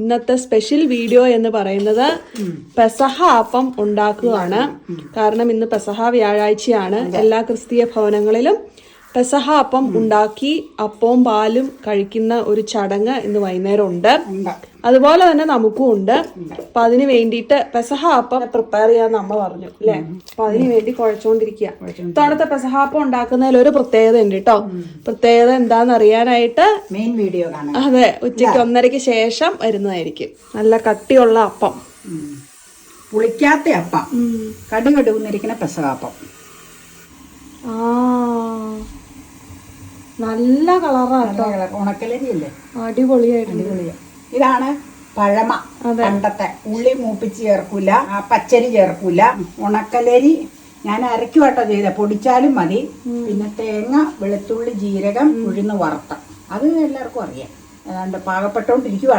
ഇന്നത്തെ special video എന്ന് പറയുന്നത് പെസഹ അപ്പം ഉണ്ടാക്കുകയാണ്. കാരണം ഇന്ന് പെസഹ വ്യാഴാഴ്ചയാണ്. എല്ലാ ക്രിസ്തീയ ഭവനങ്ങളിലും പെസഹ അപ്പം ഉണ്ടാക്കി അപ്പവും പാലും കഴിക്കുന്ന ഒരു ചടങ്ങ് ഇന്ന് വൈകുന്നേരം ഉണ്ട് അതുപോലെ തന്നെ നമുക്കും ഉണ്ട്. അപ്പൊ അതിന് വേണ്ടിയിട്ട് പെസഹ അപ്പം പ്രിപ്പയർ ചെയ്യാന്ന് അമ്മ പറഞ്ഞു അല്ലെ? അപ്പൊ അതിന് വേണ്ടി കുഴച്ചോണ്ടിരിക്കുക ഇത്തവണത്തെ പെസഹ അപ്പം ഉണ്ടാക്കുന്നതിൽ ഒരു പ്രത്യേകത ഉണ്ട് കേട്ടോ പ്രത്യേകത എന്താന്ന് അറിയാനായിട്ട് മെയിൻ വീഡിയോ അതെ ഉച്ചയ്ക്ക് ഒന്നരയ്ക്ക് ശേഷം വരുന്നതായിരിക്കും. നല്ല കട്ടിയുള്ള അപ്പം. പുളിക്കാത്ത അപ്പം. കടി കൊടുക്കുന്നിരിക്കുന്ന പെസകാപ്പം നല്ല കളറാണ് അടിപൊളിയായിട്ടുണ്ട്. അടിപൊളിയാ. ഇതാണ് പഴമ പണ്ടത്തെ. ഉള്ളി മൂപ്പിച്ച് ചേർക്കൂല പച്ചരി ചേർക്കൂല. ഉണക്കലരി ഞാൻ അരക്കുവാട്ടോ ചെയ്ത. പൊടിച്ചാലും മതി. പിന്നെ തേങ്ങ വെളുത്തുള്ളി ജീരകം ഉഴുന്ന് വറുത്ത അത് എല്ലാവർക്കും അറിയാം. ഏതാണ്ട് പാകപ്പെട്ടോണ്ടിരിക്കുവാണ്